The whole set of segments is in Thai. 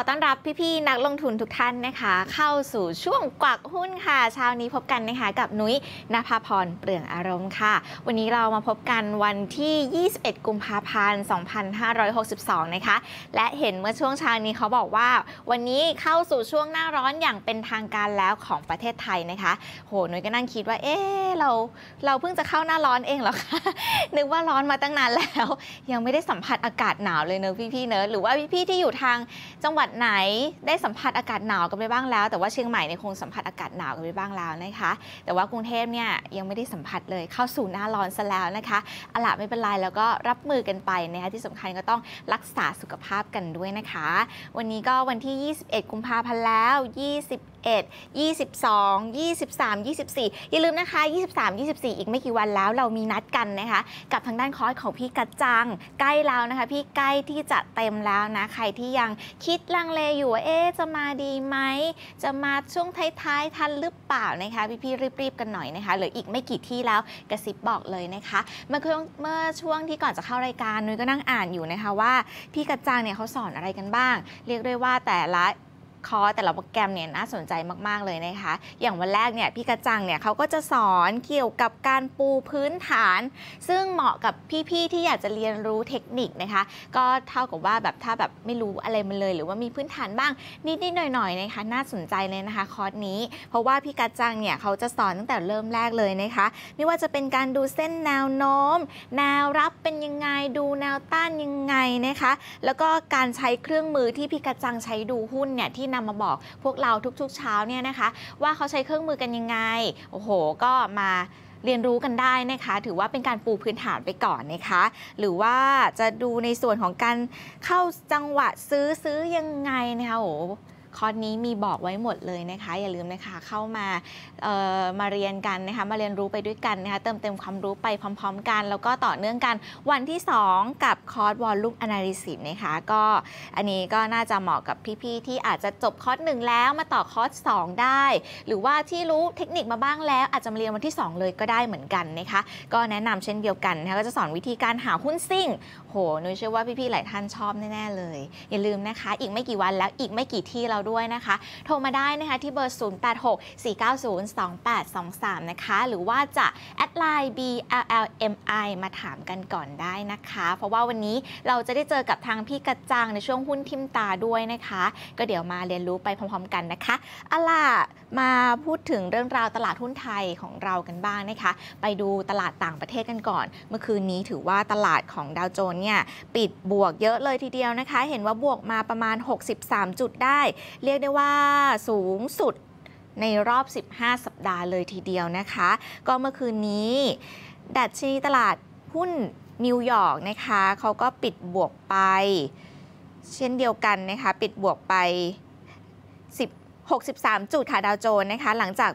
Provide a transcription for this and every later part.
ขอต้อนรับพี่ๆนักลงทุนทุกท่านนะคะ เข้าสู่ช่วงกวักหุ้นค่ะเช้านี้พบกันนะคะกับนุ้ยนภาพรเปลืองอารมณ์ค่ะ วันนี้เรามาพบกันวันที่ 21 กุมภาพันธ์ 2562 นะคะ และเห็นเมื่อช่วงเช้านี้เขาบอกว่า วันนี้เข้าสู่ช่วงหน้าร้อนอย่างเป็นทางการแล้วของประเทศไทยนะคะ โหนุ้ยก็นั่งคิดว่า เอ๊เราเราเพิ่งจะเข้าหน้าร้อนเองเหรอคะนึกว่าร้อนมาตั้งนานแล้ว ยังไม่ได้สัมผัสอากาศหนาวเลยเนอะพี่ๆเนอะหรือว่าพี่ๆที่อยู่ทางจังหวัดไหนได้สัมผัสอากาศหนาวกันไปบ้างแล้ว แต่ว่าเชียงใหม่เนี่ยคงสัมผัสอากาศหนาวกันไปบ้างแล้วนะคะ แต่ว่ากรุงเทพเนี่ยยังไม่ได้สัมผัสเลยเข้าสู่หน้าร้อนซะแล้วนะคะอาละไม่เป็นไรแล้วก็รับมือกันไปนะคะที่สำคัญก็ต้องรักษาสุขภาพกันด้วยนะคะ วันนี้ก็วันที่ 21 กุมภาพันธ์แล้ว 21 22 23 24 อย่าลืมนะคะ 23 24 อีกไม่กี่วันแล้วเรามีนัดกันนะคะ กับทางด้านคอร์สของพี่กัจจัง ใกล้แล้วนะคะ พี่ใกล้ที่จะเต็มแล้วนะ ใครที่ยังคิดลังเลอยู่ว่าเอ๊ะจะมาดีไหม จะมาช่วงท้ายๆ ทันหรือเปล่านะคะพี่ๆรีบๆกันหน่อยนะคะเหลืออีกไม่กี่ที่แล้วกระซิบบอกเลยนะคะเมื่อช่วงเมื่อช่วงที่ก่อนจะเข้ารายการนุ้ยก็นั่งอ่านอยู่นะคะว่า พี่กัจจังเนี่ยเขาสอนอะไรกันบ้าง เรียกได้ว่าแต่ละ คอร์สแต่ละโปรแกรมเนี่ยน่าสนใจมากๆเลยนะคะ อย่างวันแรกเนี่ยพี่กระจังเนี่ยเขาก็จะสอนเกี่ยวกับการปูพื้นฐาน ซึ่งเหมาะกับพี่ๆที่อยากจะเรียนรู้เทคนิคนะคะ ก็เท่ากับว่าแบบถ้าแบบไม่รู้อะไรมันเลย หรือว่ามีพื้นฐานบ้างนิดๆหน่อยๆนะคะ น่าสนใจเลยนะคะคอร์สนี้ เพราะว่าพี่กระจังเนี่ยเขาจะสอนตั้งแต่เริ่มแรกเลยนะคะ ไม่ว่าจะเป็นการดูเส้นแนวโน้ม แนวรับเป็นยังไงดูแนวต้านยังไงนะคะ แล้วก็การใช้เครื่องมือที่พี่กระจังใช้ดูหุ้นเนี่ยที่นำมาบอกพวกเราทุกๆเช้าเนี่ยนะคะ ว่าเขาใช้เครื่องมือกันยังไง โอ้โห ก็มาเรียนรู้กันได้นะคะ ถือว่าเป็นการปูพื้นฐานไปก่อนนะคะ หรือว่าจะดูในส่วนของการเข้าจังหวะซื้อซื้อยังไงนะคะโอ้ คอร์สนี้มีบอกไว้หมดเลยนะคะ อย่าลืมนะคะเข้ามาเอ่อมาเรียนกันนะคะมาเรียนรู้ไปด้วยกันนะคะเติมเต็มความรู้ไปพร้อม ๆ กัน แล้วก็ต่อเนื่องกันวันที่ 2 กับคอร์สวอลลุ่ม Analysis นะคะก็อันนี้ก็น่าจะเหมาะกับพี่ๆที่อาจจะจบคอร์สหนึ่งแล้วมาต่อคอร์ส2 ได้ หรือว่าที่รู้เทคนิคมาบ้างแล้ว อาจจะมาเรียนวันที่ 2 เลยก็ได้เหมือนกันนะคะก็แนะนำเช่นเดียวกันนะคะก็จะสอนวิธีการหาหุ้นซิ่ง โหนุ้ยเชื่อว่าพี่ๆหลายท่านชอบแน่ๆเลย อย่าลืมนะคะ อีกไม่กี่วันแล้วอีกไม่กี่ที่เราด้วยนะคะ โทรมาได้นะคะที่เบอร์ 0864902823 นะคะ หรือว่าจะแอดไลน์ BLLMI มาถามกันก่อนได้นะคะ เพราะว่าวันนี้เราจะได้เจอกับทางพี่กระจังในช่วงหุ้นทิมตาด้วยนะคะ ก็เดี๋ยวมาเรียนรู้ไปพร้อมๆกันนะคะเอาล่ะมาพูดถึงเรื่องราวตลาดหุ้นไทยของเรากันบ้างนะคะ ไปดูตลาดต่างประเทศกันก่อน เมื่อคืนนี้ถือว่าตลาดของดาวโจนส์เนี่ยปิดบวกเยอะเลยทีเดียวนะคะ เห็นว่าบวกมาประมาณ 63 จุดได้เรียกได้ว่าสูงสุดในรอบ 15 สัปดาห์เลยทีเดียวนะคะ ก็เมื่อคืนนี้ ดัชนีตลาดหุ้นนิวยอร์กนะคะเขาก็ปิดบวกไป เช่นเดียวกันนะคะ ปิดบวกไป 10 63 จุดค่ะดาวโจนส์นะคะ หลังจาก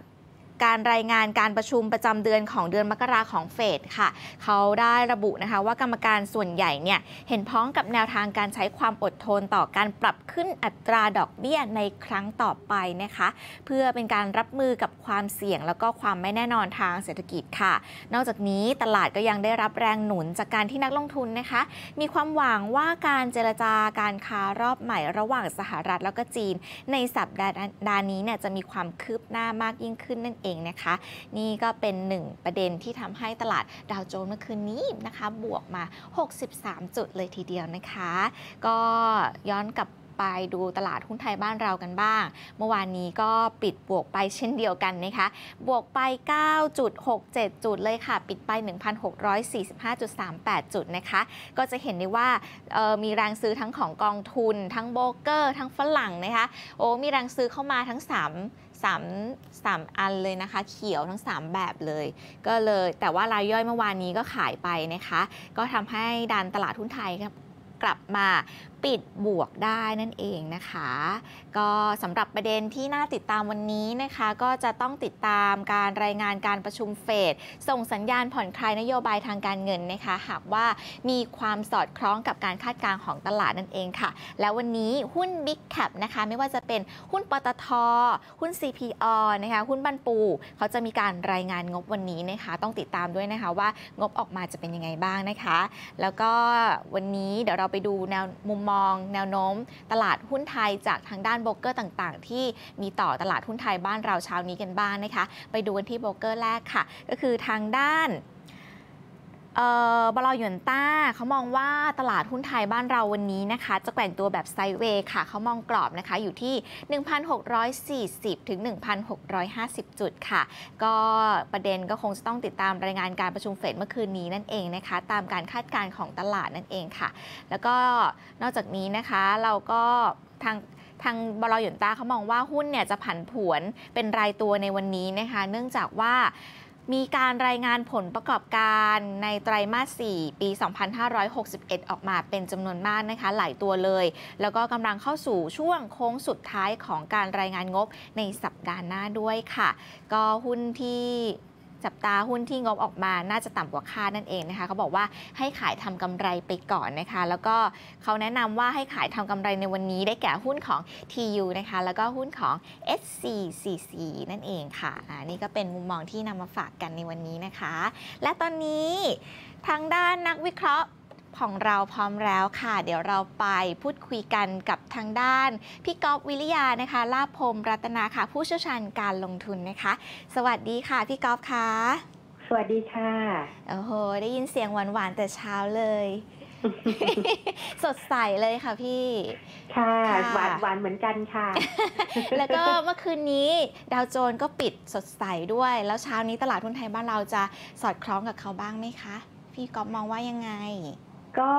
การรายงานการประชุมประจำเดือนของเดือนมกราของเฟดค่ะ เขาได้ระบุนะคะว่ากรรมการส่วนใหญ่เนี่ยเห็นพ้องกับแนวทางการใช้ความอดทนต่อการปรับขึ้นอัตราดอกเบี้ยในครั้งต่อไปนะคะ เพื่อเป็นการรับมือกับความเสี่ยง แล้วก็ความไม่แน่นอนทางเศรษฐกิจค่ะ นอกจากนี้ตลาดก็ยังได้รับแรงหนุนจากการที่นักลงทุนนะคะ มีความหวังว่าการเจรจาการค้ารอบใหม่ระหว่างสหรัฐแล้วก็จีน ในสัปดาห์นี้เนี่ยจะมีความคืบหน้ามากยิ่งขึ้นนั่นเองนะคะ นี่ก็เป็นหนึ่งประเด็นที่ทำให้ตลาดดาวโจนส์เมื่อคืนนี้นะคะ บวกมา 63 จุดเลยทีเดียวนะคะ ก็ย้อนกลับไปดูตลาดหุ้นไทยบ้านเรากันบ้าง เมื่อวานนี้ก็ปิดบวกไปเช่นเดียวกันนะคะ บวกไป 9.67 จุดเลยค่ะ ปิดไป 1,645.38 จุดนะคะ ก็จะเห็นได้ว่ามีแรงซื้อทั้งของกองทุน ทั้งโบรกเกอร์ ทั้งฝรั่งนะคะ โอ้ มีแรงซื้อเข้ามาทั้ง 3 3 3 อันเลยนะคะ เขียวทั้ง 3 แบบเลย ก็เลยแต่ว่ารายย่อยเมื่อวานนี้ก็ขายไปนะคะ ก็ทำให้ดันตลาดหุ้นไทยครับกลับมา ปิดบวกได้นั่นเองนะคะ ก็สำหรับประเด็นที่น่าติดตามวันนี้นะคะ ก็จะต้องติดตามการรายงานการประชุมเฟดส่งสัญญาณผ่อนคลายนโยบายทางการเงินนะคะ หากว่ามีความสอดคล้องกับการคาดการณ์ของตลาดนั่นเองค่ะ แล้ววันนี้หุ้น Big Cap นะคะ ไม่ว่าจะเป็นหุ้นปตท หุ้น CPO นะคะ หุ้นบันปู เขาจะมีการรายงานงบวันนี้นะคะ ต้องติดตามด้วยนะคะว่างบออกมาจะเป็นยังไงบ้างนะคะ แล้วก็วันนี้เดี๋ยวเราไปดูแนวมุมมองมองแนวโน้ม ตลาดหุ้นไทยจากทางด้านโบรกเกอร์ต่างๆ ที่มีต่อตลาดหุ้นไทยบ้านเราเช้านี้กันบ้างนะคะ ไปดูกันที่โบรกเกอร์แรกค่ะ ก็คือทางด้าน เอ่อบลหยวนต้าเขามองว่าตลาดหุ้นไทยบ้านเราวันนี้นะคะ จะแกว่งตัวแบบไซเวย์ค่ะ เขามองกรอบนะคะอยู่ที่ 1,640 ถึง 1,650 จุดค่ะ ก็ประเด็นก็คงจะต้องติดตามรายงานการประชุมเฟดเมื่อคืนนี้นั่นเองนะคะ ตามการคาดการณ์ของตลาดนั่นเองค่ะ แล้วก็นอกจากนี้นะคะเราก็ทางทางบลหยวนต้าเขามองว่าหุ้นเนี่ยจะผันผวนเป็นรายตัวในวันนี้นะคะ เนื่องจากว่า มีการรายงานผลประกอบการในไตรมาส 4 ปี 2561 ออกมาเป็นจำนวนมากนะคะ หลายตัวเลย แล้วก็กำลังเข้าสู่ช่วงโค้งสุดท้ายของการรายงานงบในสัปดาห์หน้าด้วยค่ะ ก็หุ้นที่ จับตาหุ้นที่งบออกมาน่าจะต่ำกว่าคาดนั่นเองนะคะเขาบอกว่าให้ขายทำกำไรไปก่อนนะคะ แล้วก็เขาแนะนำว่าให้ขายทำกำไรในวันนี้ได้แก่หุ้นของ TU นะคะ แล้วก็หุ้นของ SCCC นั่นเองค่ะอ่านี่ก็เป็นมุมมองที่นำมาฝากกันในวันนี้นะคะ และตอนนี้ทางด้านนักวิเคราะห์ ของเราพร้อมแล้วค่ะ เดี๋ยวเราไปพูดคุยกันกับทางด้าน พี่ก๊อฟวิริยานะคะ ลาภพรมรัตนาค่ะ ผู้เชี่ยวชาญการลงทุนนะคะ สวัสดีค่ะ พี่ก๊อฟค่ะสวัสดีค่ะ โอ้โห ได้ยินเสียงหวานๆแต่เช้าเลย สดใสเลยค่ะพี่ ค่ะค่ะหวานหวานเหมือนกันค่ะ แล้วก็เมื่อคืนนี้ ดาวโจนส์ก็ปิดสดใสด้วย แล้วเช้านี้ตลาดหุ้นไทยบ้านเราจะสอดคล้องกับเขาบ้างไหมคะ พี่ก๊อฟมองว่ายังไง ก็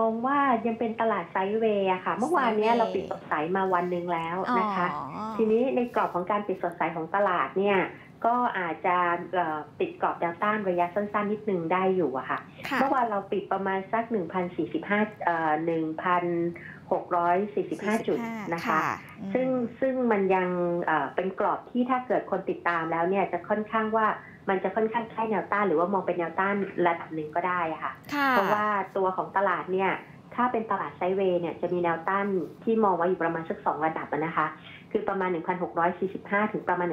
มองว่ายังเป็นตลาดไซด์เวย์อะค่ะ เมื่อวานเนี้ยไซด์เวย์เราปิดสดใสมาวันหนึ่งแล้วนะคะอ๋อทีนี้ในกรอบของการปิดสดใสของตลาดเนี่ย ก็อาจจะเอ่อติดกรอบแนวต้านระยะสั้นๆ นิดนึงได้อยู่อะค่ะค่ะ เมื่อวานเราปิดประมาณสัก 1,045เอ่อ1,645 จุดนะคะอืมซึ่งซึ่งมันยังเอ่อเป็นกรอบที่ถ้าเกิดคนติดตามแล้วเนี่ยจะค่อนข้างว่า มันจะค่อนข้างใกล้แนวต้านหรือว่ามองเป็นแนวต้านระดับหนึ่งก็ได้อะค่ะค่ะ เพราะว่าตัวของตลาดเนี่ยถ้าเป็นตลาดไซด์เวย์เนี่ยจะมีแนวต้านที่มองไว้อยู่ประมาณสักสองระดับอะนะคะ คือประมาณ 1,645 ถึงประมาณ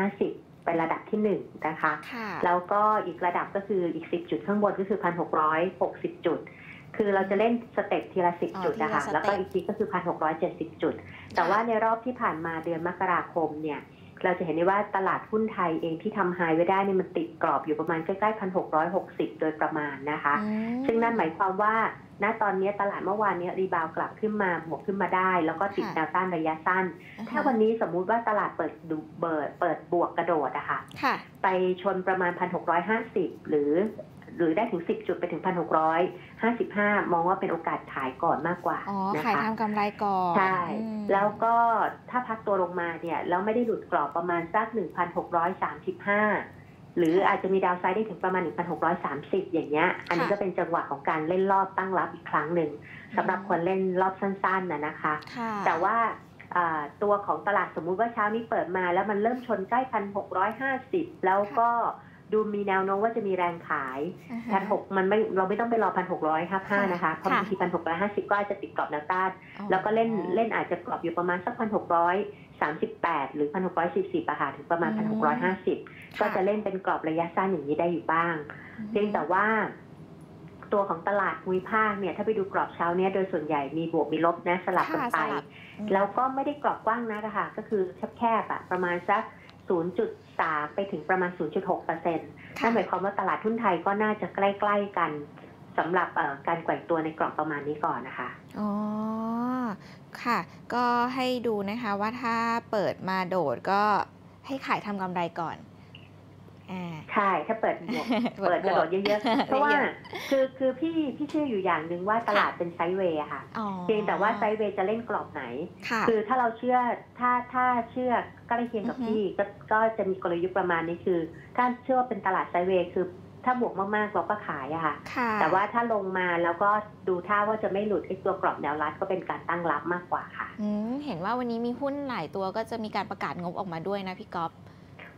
1,650 เป็นระดับที่หนึ่งนะคะค่ะแล้วก็อีกระดับก็คืออีก 10 จุดข้างบนก็คือ 1,660 จุด คือเราจะเล่นสเต็ปทีละอ๋อ10 จุดนะคะทีละสเต็ปแล้วก็อีกทีก็คือ 1,670 จุด แต่ว่าในรอบที่ผ่านมาเดือนมกราคมเนี่ย เราจะเห็นได้ว่าตลาดหุ้นไทยเองที่ทำไฮไว้ได้เนี่ยมันติดกรอบอยู่ประมาณใกล้ๆ1,660โดยประมาณนะคะอืมซึ่งนั่นหมายความว่าณตอนนี้ตลาดเมื่อวานเนี้รีบาวกลับขึ้นมาบวกขึ้นมาได้ แล้วก็ติดค่ะแนวต้านระยะสั้น ถ้าวันนี้สมมุติว่าตลาดเปิดดูเปิดเปิดบวกกระโดดอะค่ะค่ะไปชนประมาณ 1,650 หรือ หรือได้ถึง 10 จุดไปถึง 1,655 มองว่าเป็นโอกาสขายก่อนมากกว่าอ๋อนะขายคะทำกำไรก่อนใช่อืมแล้วก็ถ้าพักตัวลงมาเนี่ยแล้วไม่ได้หลุดกรอบประมาณสัก 1,635 หรืออาจจะมีดาวไซด์ได้ถึงประมาณ 1,630 อย่างเงี้ย อันนี้ก็เป็นจังหวะของการเล่นรอบตั้งรับอีกครั้งหนึ่งสำหรับคนเล่นรอบสั้นๆนะนะคะค่ะแต่ว่าอ่าตัวของตลาดสมมุติว่าเช้านี้เปิดมาแล้วมันเริ่มชนใกล้พันหกร้อยห้าสิบแล้วก็ ดูมีแนวโน้มว่าจะมีแรงขายอือฮะพันหกมันไม่เราไม่ต้องไปรอพันหกร้อยห้าห้าค่ะนะคะเพราะค่ะบางทีพันหกร้อยห้าสิบก็อาจจะติดกรอบแนวต้านอ๋อแล้วก็เล่นเล่นอาจจะกรอบอยู่ประมาณสักพันหกร้อยสามสิบแปดหรือพันหกร้อยสี่สิบอะค่ะถึงประมาณพันหกร้อยห้าสิบก็จะเล่นเป็นกรอบระยะสั้นอย่างนี้ได้อยู่บ้าง เพียงแต่ว่าตัวของตลาดภูมิภาคเนี่ยถ้าไปดูกรอบเช้าเนี้ยโดยส่วนใหญ่มีบวกมีลบนะสลับกันค่ะไปสลับอืมแล้วก็ไม่ได้กรอบกว้างนักอะค่ะก็คือแคบๆอะประมาณสัก 0.3 ไปถึงประมาณ 0.6เปอร์เซ็นต์นั่นหมายความว่าตลาดหุ้นไทยก็น่าจะใกล้ ๆ กันสำหรับเอ่อการแกว่งตัวในกรอบประมาณนี้ก่อนนะคะ อ๋อ ค่ะ ก็ให้ดูนะคะว่าถ้าเปิดมาโดดก็ให้ขายทำกำไรก่อนอ่า ใช่ถ้าเปิดบวกเปิดกระโดดเยอะๆ เพราะว่าเยอะคือคือพี่พี่เชื่ออยู่อย่างหนึ่งว่าตลาดเป็นไซด์เวย์อะค่ะอ๋อเพียงแต่ว่าไซด์เวย์จะเล่นกรอบไหนค่ะคือถ้าเราเชื่อถ้าถ้าเชื่อใกล้เคียงกับอือฮึพี่ก็ก็จะมีกลยุทธ์ประมาณนี้คือ ถ้าเชื่อว่าเป็นตลาดไซด์เวย์คือถ้าบวกมากๆเราก็ขายอะค่ะค่ะแต่ว่าถ้าลงมาแล้วก็ดูท่าว่าจะไม่หลุดไอ้ตัวกรอบแนวรับก็เป็นการตั้งรับมากกว่าค่ะอืมเห็นว่าวันนี้มีหุ้นหลายตัวก็จะมีการประกาศงบออกมาด้วยนะพี่ก๊อฟ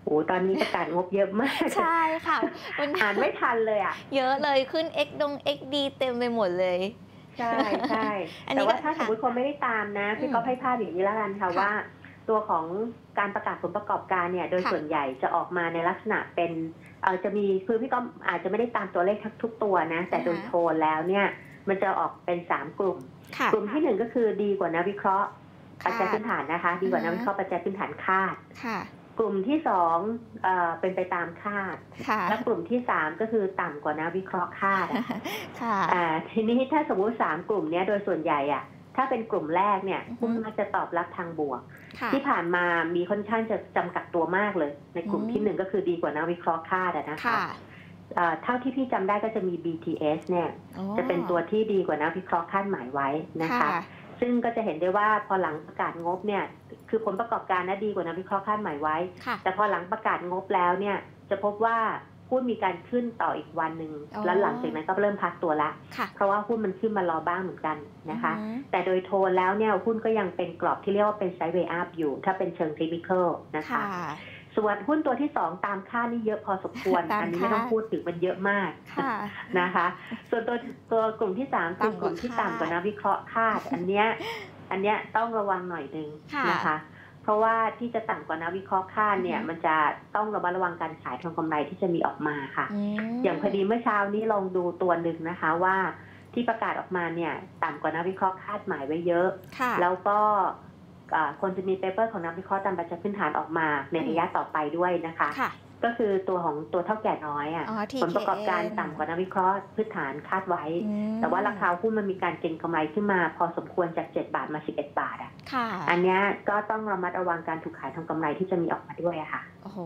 โอ้ตอนนี้ประกาศงบเยอะมาก ใช่ค่ะวันนี้อ่านไม่ทันเลยอะ เยอะเลยขึ้น X ดง XD เต็มไปหมดเลย ใช่ใช่อันนี้แต่ว่าก็ถ้าสมมติคนไม่ได้ตามนะพี่อืมก็ให้ภาพอย่างนี้แล้วกันค่ะค่ะว่า ตัวของการประกาศผลประกอบการเนี่ย โดยค่ะส่วนใหญ่จะออกมาในลักษณะเป็นเออจะมีคือพี่ก็อาจจะไม่ได้ตามตัวเลขทุกตัวนะ แต่โดยอ่าฮะโทนแล้วเนี่ย มันจะออกเป็นสามกลุ่มค่ะกลุ่มที่หนึ่งก็คือดีกว่านักวิเคราะห์ปัจจัยค่ะพื้นฐานนะคะ ดีกว่านักวิเคราะห์ปัจจัยพื้นฐานคาดค่ะ กลุ่มที่สองเอ่อเป็นไปตามคาด ค่ะ และกลุ่มที่สามก็คือต่ำกว่านักวิเคราะห์คาดอะค่ะอ่าทีนี้ถ้าสมมุติสามกลุ่มเนี้ยโดยส่วนใหญ่อะถ้าเป็นกลุ่มแรกเนี่ยอือฮึหุ้นมักจะตอบรับทางบวก ค่ะ ที่ผ่านมามีค่อนข้างจะจำกัดตัวมากเลย ในกลุ่มอืม ที่หนึ่งก็คือดีกว่านักวิเคราะห์คาดอะนะคะค่ะเอ่อเท่าที่พี่จำได้ก็จะมี BTS เนี่ยโอ้จะเป็นตัวที่ดีกว่านักวิเคราะห์คาดหมายไว้นะคะ ซึ่งก็จะเห็นได้ว่าพอหลังประกาศงบเนี่ย คือผลประกอบการนะดีกว่านักวิเคราะห์คาดหมายไว้ค่ะแต่พอหลังประกาศงบแล้วเนี่ย จะพบว่าหุ้นมีการขึ้นต่ออีกวันหนึ่งอ๋อแล้วหลังจากนั้นก็เริ่มพักตัวละค่ะเพราะว่าหุ้นมันขึ้นมารอบ้างเหมือนกันนะคะอืมแต่โดยโทนแล้วเนี่ยหุ้นก็ยังเป็นกรอบที่เรียกว่าเป็นไซด์เวย์อัพอยู่ ถ้าเป็นเชิงเทคนิคนะคะค่ะ ส่วนหุ้นตัวที่สองตามค่าดนี่เยอะพอสมควรตามอันนี้ไม่ต้องคาดพูดถึงมันเยอะมากค่ะนะคะ ส่วนตัวตัวกลุ่มที่สามคือกลุ่มที่ต่ำกว่านักวิเคราะห์คาด อันเนี้ยอันเนี้ยต้องระวังหน่อยนึงค่ะนะคะ เพราะว่าที่จะต่ำกว่านักวิเคราะห์คาดเนี่ยอือฮึมันจะต้องระมัดระวังการขายทองกำไรที่จะมีออกมาค่ะมอย่างพอดีเมื่อเช้านี้ลองดูตัวหนึ่งนะคะว่าที่ประกาศออกมาเนี่ยต่ำกว่านักวิเคราะห์คาดหมายไว้เยอะค่ะแล้วก็ อ่าคนจะมีเปเปอร์ของนักวิเคราะห์ตามปัจจัยพื้นฐานออกมาในระยะต่อไปด้วยนะคะค่ะ ก็คือตัวของตัวเท่าแก่น้อยอะอ๋อ TKN ผลประกอบการต่ำกว่านักวิเคราะห์พื้นฐานคาดไว้ อืมแต่ว่าราคาหุ้นมันมีการเก็งกำไรขึ้นมา พอสมควรจาก 7 บาทมา 11 บาทอะค่ะอันเนี้ยก็ต้องระมัดระวังการถูกขายทางกำไรที่จะมีออกมาด้วยอะค่ะ โอ้โห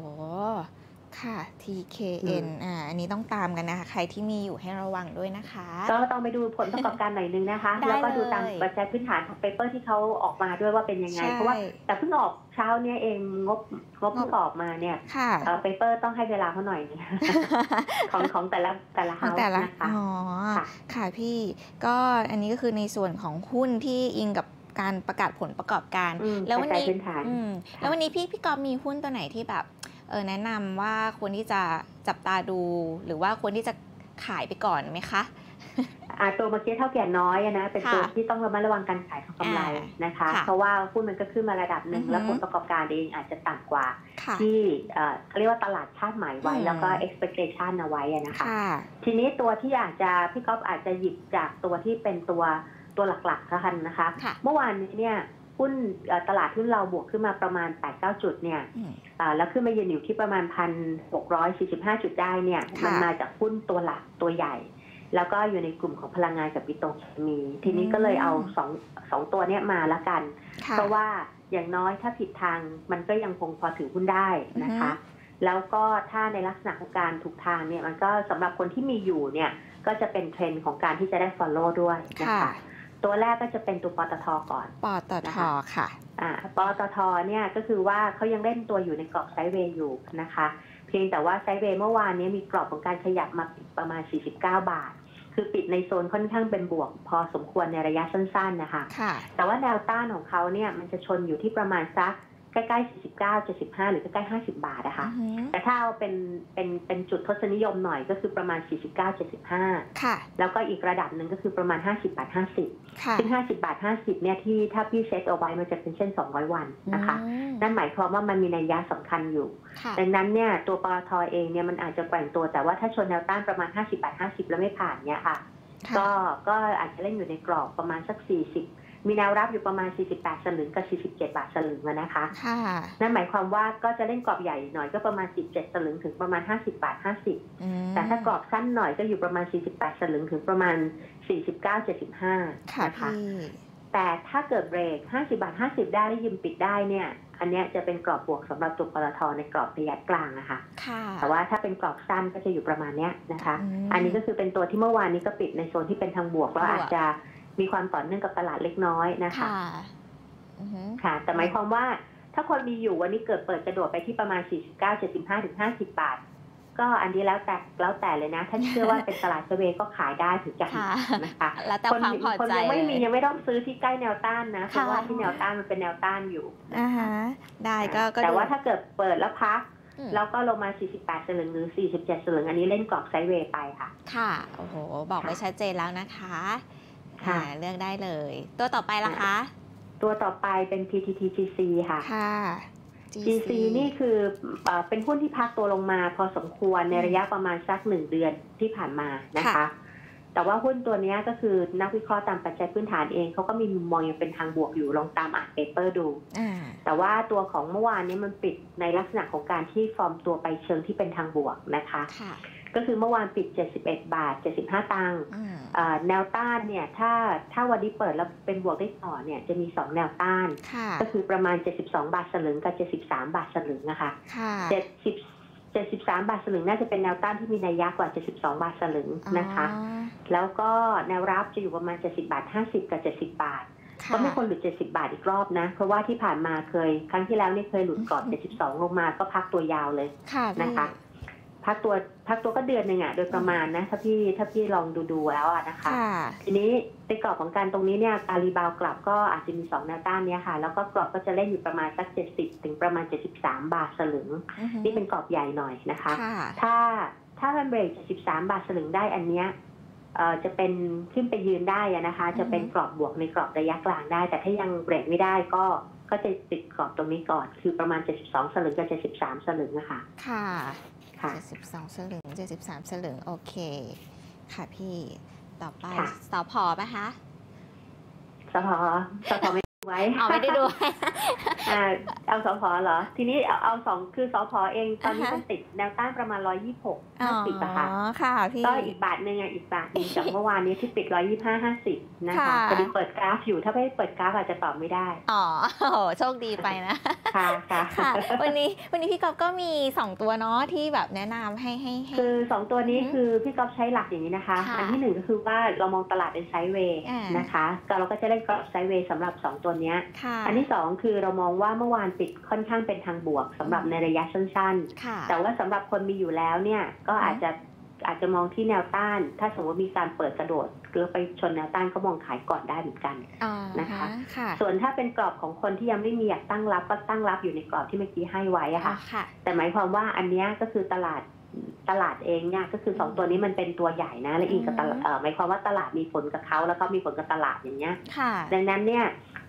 ค่ะ TKN อ่าอันนี้ต้องตามกันนะคะ ใครที่มีอยู่ให้ระวังด้วยนะคะ ก็ต้องไปดูผลประกอบการหน่อยนึงนะคะได้แล้วก็ดูตามเลยปัจจัยพื้นฐานของเปเปอร์ที่เขาออกมาด้วยว่าเป็นยังไงใช่เพราะว่าแต่เพิ่งออกเช้าเนี้ยเองงบงบเพิ่งออกมาเนี่ยค่ะเปเปอร์ต้องให้เวลาเขาหน่อยนึงของของแต่ละแต่ละของเฮาแต่ละนะคะอ๋อค่ะค่ะพี่ก็อันนี้ก็คือในส่วนของหุ้นที่อิงกับการประกาศผลประกอบการอืมแล้ววันปัจจัยนี้พื้นฐานอืมค่ะแล้ววันนี้พี่พี่กอฟมีหุ้นตัวไหนที่แบบเออ แนะนำว่าควรที่จะจับตาดู หรือว่าควรที่จะขายไปก่อนไหมคะอ่าตัวเมื่อกี้เท่าแก่น้อยอะนะเป็นค่ะตัวที่ต้องระมัดระวังการขายทางกำไรอ่านะคะค่ะเพราะว่าหุ้นมันก็ขึ้นมาระดับหนึ่งอือฮึแล้วผลประกอบการเองอาจจะต่ำกว่าค่ะที่เอ่อเขาเรียกว่าตลาดคาดหมายไว้อืมแล้วก็ expectation เอาไว้อะนะคะค่ะทีนี้ตัวที่อาจจะพี่ก๊อฟอาจจะหยิบจากตัวที่เป็นตัวตัวหลักๆแล้วกันนะคะค่ะเมื่อวานนี้เนี่ย หุ้นเอ่อตลาดหุ้นเราบวกขึ้นมาประมาณ 8-9 จุดเนี่ยอืมอ่าแล้วขึ้นมายืนอยู่ที่ประมาณ 1,645 จุดได้เนี่ยค่ะมันมาจากหุ้นตัวหลักตัวใหญ่ แล้วก็อยู่ในกลุ่มของพลังงานกับปิโตรเคมี ทีนี้ก็เลยเอาสองสองตัวเนี้ยมาละกันค่ะเพราะว่าอย่างน้อยถ้าผิดทางมันก็ยังคงพอถือหุ้นได้นะคะ แล้วก็ถ้าในลักษณะของการถูกทางเนี่ยมันก็สำหรับคนที่มีอยู่เนี่ยก็จะเป็นเทรนด์ของการที่จะได้ follow ด้วยนะค่ะคะ ตัวแรกก็จะเป็นตัวปตทก่อนปอตทค่ะอ่าปตทเนี่ยก็คือว่าเขายังเล่นตัวอยู่ในกรอบไซด์เวย์อยู่นะคะ เพียงแต่ว่าไซด์เวย์เมื่อวานนี้มีกรอบของการขยับมาปิดประมาณ 49 บาท คือปิดในโซนค่อนข้างเป็นบวก พอสมควรในระยะสั้น ๆนะคะค่ะแต่ว่าแนวต้านของเขาเนี่ยมันจะชนอยู่ที่ประมาณสัก ใกล้ๆ49 75 หรือใกล้ๆ50 บาทนะคะ อือหือแต่ถ้าเอาเป็นเป็นเป็นจุดทศนิยมหน่อยก็คือประมาณ 49 75ค่ะแล้วก็อีกระดับหนึ่งก็คือประมาณ 50 บาท 50 ค่ะซึ่ง 50 บาท 50 เนี่ยที่ถ้าพี่เซตเอาไว้มันจะเป็นเช่น 200 วันนะคะ อืมนั่นหมายความว่ามันมีนัยยะสำคัญอยู่ ค่ะ ดังนั้นเนี่ยตัวปตทเองเนี่ยมันอาจจะแกว่งตัวแต่ว่าถ้าชนแนวต้านประมาณ 50 บาท 50 แล้วไม่ผ่านเนี่ยค่ะ ค่ะ ก็ก็อาจจะเล่นอยู่ในกรอบประมาณสัก 40 มีแนวรับอยู่ประมาณ 48 สลึงกับ 47 บาทสลึงอะนะคะค่ะนั่นหมายความว่าก็จะเล่นกรอบใหญ่หน่อยก็ประมาณ 17 สลึงถึงประมาณ 50 บาท 50อืมแต่ถ้ากรอบสั้นหน่อยก็อยู่ประมาณ 48 สลึงถึงประมาณ 49 75ค่ะนะคะพี่แต่ถ้าเกิดเบรก 50 บาท 50 ได้แล้วยืมปิดได้เนี่ย อันเนี้ยจะเป็นกรอบบวกสำหรับตัวปตทในกรอบระยะกลางนะคะค่ะแต่ว่าถ้าเป็นกรอบสั้นก็จะอยู่ประมาณเนี้ยนะคะมอันนี้ก็คือเป็นตัวที่เมื่อวานนี้ก็ปิดในโซนที่เป็นทางบวกแล้วบวกอาจจะ มีความต่อเนื่องกับตลาดเล็กน้อยนะคะค่ะอือหือค่ะ แต่หมายความว่า ถ้าคนมีอยู่วันนี้เกิดเปิดกระโดดไปที่ประมาณ 49 75ถึง50 บาท ก็อันนี้แล้วแต่แล้วแต่เลยนะ ถ้าเชื่อว่าเป็นตลาดเซเวย์ก็ขายได้ถึงจะค่ะนะคะแล้วแต่คนความพอคนใจยังไม่มีเลยยังไม่ต้องซื้อที่ใกล้แนวต้านนะเพราะค่ะว่าที่แนวต้านมันเป็นแนวต้านอยู่อ่าฮะได้ก็ก็แต่ดูว่าถ้าเกิดเปิดแล้วพักอืมแล้วก็ลงมา 48 สลึงหรือ 47 สลึง อันนี้เล่นกรอบไซด์เวย์ไปค่ะ ค่ะ โอ้โห บอกไว้ค่ะชัดเจนแล้วนะคะ ค่ะอ่าเลือกได้เลย ตัวต่อไปล่ะคะ ตัวต่อไปเป็น PTTGC ค่ะค่ะ GC นี่คือเอ่อเป็นหุ้นที่พักตัวลงมาพอสมควรในระยะประมาณสักหนึ่งเดือนที่ผ่านมานะคะค่ะแแต่ว่าหุ้นตัวเนี้ยก็คือนักวิเคราะห์ตามปัจจัยพื้นฐานเองเขาก็มีมุมมองยังเป็นทางบวกอยู่ลองตามอ่านเปเปอร์ดูอ่าแต่ว่าตัวของเมื่อวานนี้มันปิดในลักษณะของการที่ฟอร์มตัวไปเชิงที่เป็นทางบวกนะคะค่ะก็คือเมื่อวานปิด 71 บาท 75 ตังค์อืมอ่า แนวต้านเนี่ยถ้าถ้าวันนี้เปิดแล้วเป็นบวกได้ต่อเนี่ยจะมี 2 แนวต้านค่ะก็คือประมาณ 72 บาทสลึงกับ 73 บาทสลึงนะคะค่ะ70 73 บาทสลึงน่าจะเป็นแนวต้านที่มีนัยยะกว่า 72 บาทสลึงนะคะอ๋อแล้วก็แนวรับจะอยู่ประมาณ 70 บาท 50 กับ 70 บาทค่ะก็ไม่ควรหลุด 70 บาทอีกรอบนะ เพราะว่าที่ผ่านมาเคย ครั้งที่แล้วเนี่ยเคยหลุดกรอบ 72 ลงมาก็พักตัวยาวเลยค่ะพี่นะคะ พักตัวพักตัวก็เดือนหนึ่งอะโดยประมาณนะ ถ้าพี่ถ้าพี่ลองดูดูๆแล้วอะนะคะค่ะทีนี้ในกรอบของการตรงนี้เนี่ยการรีบาวกลับก็อาจจะมี2แนวต้านเนี้ยค่ะ แล้วก็กรอบก็จะเล่นอยู่ประมาณสัก70ถึงประมาณ73บาทสลึงอือหือนี่เป็นกรอบใหญ่หน่อยนะคะค่ะถ้าถ้ามันเบรก73บาทสลึงได้อันเนี้ยเอ่อจะเป็นขึ้นไปยืนได้อะนะคะ จะเป็นกรอบบวกในกรอบระยะกลางได้ แต่ถ้ายังเบรกไม่ได้ก็ก็จะติดกรอบตรงนี้ก่อน คือประมาณ 72 สลึงกับ 73 สลึงนะคะค่ะ ค่ะเจ็ดสิบสองสลึงเจ็ดสิบสามสลึง โอเค ค่ะพี่ ต่อไปค่ะ สอพอปะคะสพสพไม่ดูไว้เอาไม่ได้ดู อ่าเอาสพเหรอ ทีนี้เอาเอาสองคือสพเองตอนนี้อ่าฮะมันติดแนวต้านประมาณ 126 อ๋อ50อะค่ะค่ะพี่ก็อีกบาทหนึ่งอะอีกบาทหนึ่งจากเมื่อวานนี้ที่ปิด125 50นะคะค่ะพอดีเปิดกราฟอยู่ถ้าไม่เปิดกราฟอาจจะตอบไม่ได้ อ๋อโอ้โหโชคดีไปนะค่ะค่ะค่ะวันนี้วันนี้พี่ก๊อฟก็มี2ตัวเนาะที่แบบแนะนำให้ให้ให้ คือสองตัวนี้อือฮึคือพี่ก๊อฟใช้หลักอย่างนี้นะคะค่ะอันที่หนึ่งก็คือว่าเรามองตลาดเป็นไซด์เวย์อ่านนะคะก็เราก็จะเล่นกรอบไซด์เวย์สำหรับสองตัวเนี้ยค่ะอันที่สองคือเรามองว่าเมื่อวานปิดค่อนข้างเป็นทางบวกสำหรับในระยะสั้นค่ะๆแต่ว่าสำหรับคนมีอยู่แล้วเนี่ยก็อาจจะอาจจะมองที่แนวต้าน ถ้าสมมติมีการเปิดกระโดดหรือไปชนแนวต้านก็มองขายก่อนได้เหมือนกันอ่านะคะค่ะส่วนถ้าเป็นกรอบของคนที่ยังไม่มีอยากตั้งรับก็ตั้งรับอยู่ในกรอบที่เมื่อกี้ให้ไว้อะค่ะอ๋อค่ะ แต่หมายความว่าอันเนี้ยก็คือตลาด ตลาดเองเนี่ยก็คือสองตัวนี้มันเป็นตัวใหญ่นะและอิงกับตลาดอืมเอ่อหมายความว่าตลาดมีผลกับเขาแล้วก็มีผลกับตลาดอย่างเงี้ยค่ะดังนั้นเนี่ย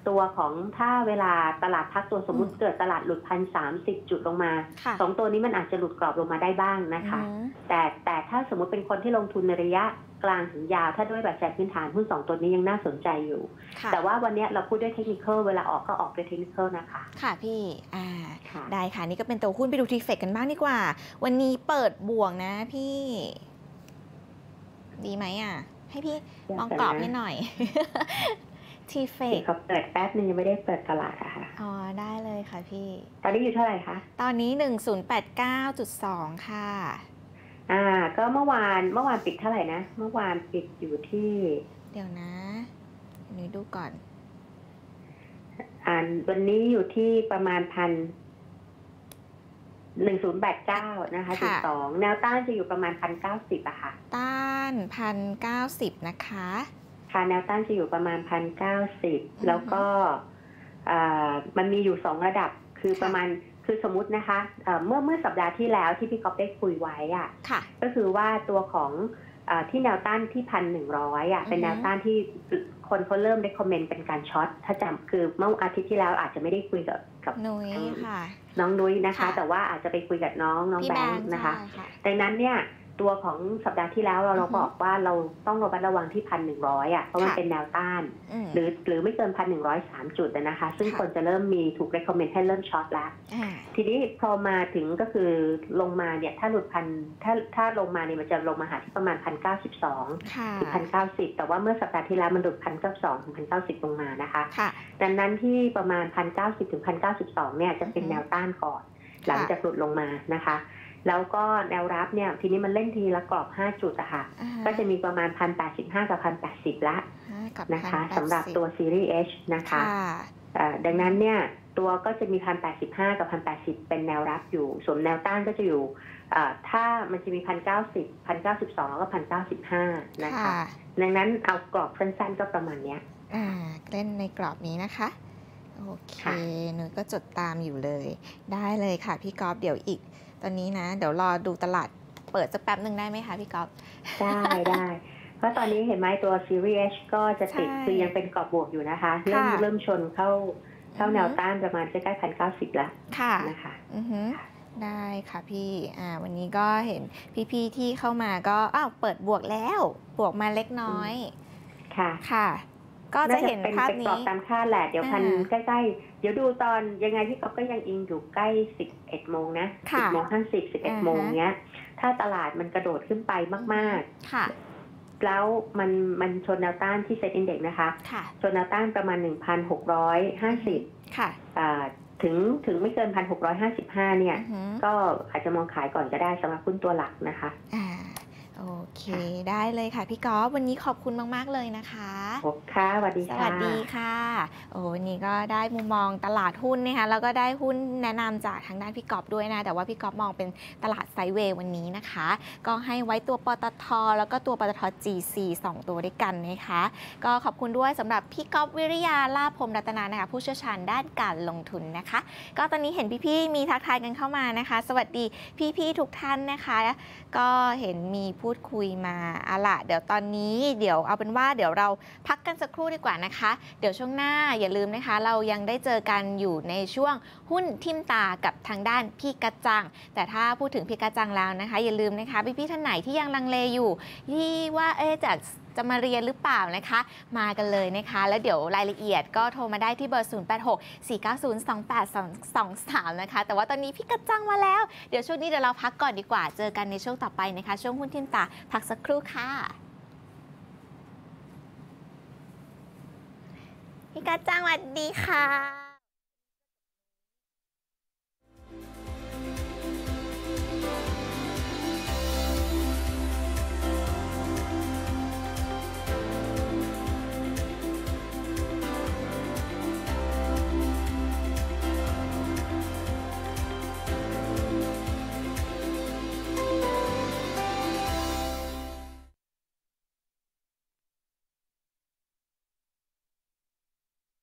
ตัวของถ้าเวลาตลาดพักตัวสมมุติอืมเกิดตลาดหลุดพันสามสิบจุดลงมาค่ะสองตัวนี้มันอาจจะหลุดกรอบลงมาได้บ้างนะคะอืมแต่แต่ถ้าสมมติเป็นคนที่ลงทุนในระยะ กลางถึงยาว ถ้าด้วยแบบแจกพื้นฐานหุ้นสองตัวนี้ยังน่าสนใจอยู่ค่ะแต่ว่าวันเนี้ยเราพูดด้วยเทคนิคเวลาออกก็ออกด้วยเทคนิคนะคะ ค่ะพี่อ่าค่ะได้ค่ะ นี่ก็เป็นตัวหุ้นไปดูทีเฟกกันบ้างดีกว่า วันนี้เปิดบวกนะพี่ ดีไหมอะ ให้พี่เดี๋ยวมองก่อนกรอบนะให้หน่อยทีเฟกเขาเปิดแป๊บนึงยังไม่ได้เปิดตลาดอะค่ะ อ๋อ ได้เลยค่ะพี่ ตอนนี้อยู่เท่าไหร่คะ ตอนนี้1089.2ค่ะ อ่า ก็เมื่อวานเมื่อวานปิดเท่าไหร่นะ เมื่อวานปิดอยู่ที่ เดี๋ยวนะหนูดูก่อน อ่าวันนี้อยู่ที่ประมาณพันหนึ่งศูนย์แปดเก้านะคะจุดค่ะสองแนวต้านจะอยู่ประมาณพันเก้าสิบอะค่ะ ต้านพันเก้าสิบนะคะ ค่ะแนวต้านจะอยู่ประมาณพันเก้าสิบอือฮึแล้วก็อ่ามันมีอยู่สองระดับคือค่ะประมาณ คือสมมตินะคะเอ่อเมื่อเมื่อสัปดาห์ที่แล้วที่พี่ก๊อฟได้คุยไว้อะค่ะก็คือว่าตัวของอาที่แนวต้านที่พันหนึ่งร้อยอะอือฮึเป็นแนวต้านที่คนเขาเริ่มได้คอมเมนต์เป็นการช็อตถ้าจำคือเมื่ออาทิตย์ที่แล้วอาจจะไม่ได้คุยกับกับนุ้ยค่ะน้องนุ้ยนะคะค่ะแต่ว่าอาจจะไปคุยกับน้องน้องพี่แบแบงงค์ค์นะคะใช่ค่ะดังนั้นเนี่ย ตัวของสัปดาห์ที่แล้วเราเราอือฮึบอกว่าเราต้องระมัดระวังที่พันหนึ่งร้อยอะเพราะมันค่ะเป็นแนวต้านอืมหรือหรือไม่เกินพันหนึ่งร้อยสามจุดอะนะคะ ซึ่งค่ะคนจะเริ่มมีถูก recommend ให้เริ่มช็อตแล้วอ่าทีนี้พอมาถึงก็คือลงมาเนี่ยถ้าหลุดพันถ้าถ้าลงมาเนี่ยมันจะลงมาหาที่ประมาณพันเก้าสิบสองค่ะถึงพันเก้าสิบแต่ว่าเมื่อสัปดาห์ที่แล้วมันหลุดพันเก้าสองถึงพันเก้าสิบลงมานะคะค่ะดังนั้นที่ประมาณพันเก้าสิบถึงพันเก้าสิบสองเนี่ยจะเป็นอือฮึแนวต้านก่อนหลังจากหลุดลงมานะคะ แล้วก็แนวรับเนี่ยทีนี้มันเล่นทีละกรอบห้าจุดอะค่ะอ่าก็จะมีประมาณพันแปดสิบห้ากับพันแปดสิบละห้ากับนะคะ1,080สำหรับตัวซีรีส์ H นะคะค่ะเอ่อดังนั้นเนี่ยตัวก็จะมีพันแปดสิบห้ากับพันแปดสิบเป็นแนวรับอยู่ ส่วนแนวต้านก็จะอยู่เอ่อถ้ามันจะมีพันเก้าสิบพันเก้าสิบสองแล้วก็พันเก้าสิบห้านะคะค่ะดังนั้นเอากรอบสั้นๆก็ประมาณเนี้ยอ่าเล่นในกรอบนี้นะคะโอเคค่ะหนูก็จดตามอยู่เลย ได้เลยค่ะพี่ก๊อฟเดี๋ยวอีก ตอนนี้นะ เดี๋ยวรอดูตลาดเปิดสักแป๊บหนึ่งได้ไหมคะพี่ก๊อฟได้ได้เพราะตอนนี้เห็นไหมตัวซีรีส์ H ก็จะติดใช่คือยังเป็นกรอบบวกอยู่นะคะ เริ่มค่ะเริ่มชนเข้าเข้าอือฮึแนวต้านประมาณใกล้ๆพันเก้าสิบแล้วค่ะนะคะอือหือได้ค่ะพี่อ่าวันนี้ก็เห็นพี่ๆที่เข้ามาก็อ้าวเปิดบวกแล้ว บวกมาเล็กน้อย ค่ะค่ะ ก็จะเห็นเป็นภาพเป็นกรอนี้บตามคาดแหละเดี๋ยวพันอ่าใกล้ๆ เดี๋ยวดูตอนยังไงพี่ก๊อฟก็ยังอิงอยู่ใกล้สิบเอ็ดโมงนะค่ะสิบโมงห้าสิบสิบเอ็ดอ่าฮะโมงเนี้ย ถ้าตลาดมันกระโดดขึ้นไปมากค่ะๆแล้วมันมันชนแนวต้านที่เซ็ตอินเด็กนะคะค่ะชนแนวต้านประมาณหนึ่งพันหกร้อยห้าสิบค่ะถึงถึงไม่เกินพันหกร้อยห้าสิบห้าเนี่ยอือหือก็อาจจะมองขายก่อนก็ได้สำหรับหุ้นตัวหลักนะคะอ่า โอเค ได้เลยค่ะพี่กอล์ฟวันนี้ขอบคุณมาก ๆ เลยนะคะโอเคค่ะสวัสดีสค่ะวัสดีค่ะโอ้วันนี้ก็ได้มุมมองตลาดหุ้นนะคะแล้วก็ได้หุ้นแนะนำจากทางด้านพี่กอบด้วยนะ แต่ว่าพี่กอบมองเป็นตลาดไซด์เวย์วันนี้นะคะ ก็ให้ไว้ตัวปตท แล้วก็ตัวปตท GC 2 ตัวด้วยกันนะคะ ก็ขอบคุณด้วยสำหรับพี่กอบวิริยาลาภพรมรัตนานะคะ ผู้เชี่ยวชาญด้านการลงทุนนะคะ ก็ตอนนี้เห็นพี่ๆมีทักทายกันเข้ามานะคะ สวัสดีพี่ๆทุกท่านนะคะ ก็เห็นมีพูดคุยมาอะล่ะเดี๋ยวตอนนี้เดี๋ยวเอาเป็นว่าเดี๋ยวเราพักกันสักครู่ดีกว่านะคะ เดี๋ยวช่วงหน้าอย่าลืมนะคะ เรายังได้เจอกันอยู่ในช่วงหุ้นทิมตากับทางด้านพี่กระจัง แต่ถ้าพูดถึงพี่กระจังแล้วนะคะ อย่าลืมนะคะพี่ๆท่านไหนที่ยังลังเลอยู่ที่ว่าเอ๊ะจะจะมาเรียนหรือเปล่านะคะ มากันเลยนะคะ แล้วเดี๋ยวรายละเอียดก็โทรมาได้ที่เบอร์ 086 490 2823 นะคะ แต่ว่าตอนนี้พี่กระจังมาแล้ว เดี๋ยวช่วงนี้เดี๋ยวเราพักก่อนดีกว่า เจอกันในช่วงต่อไปนะคะ ช่วงหุ้นทิมตาพักสักครู่ค่ะพี่กระจังสวัสดีค่ะ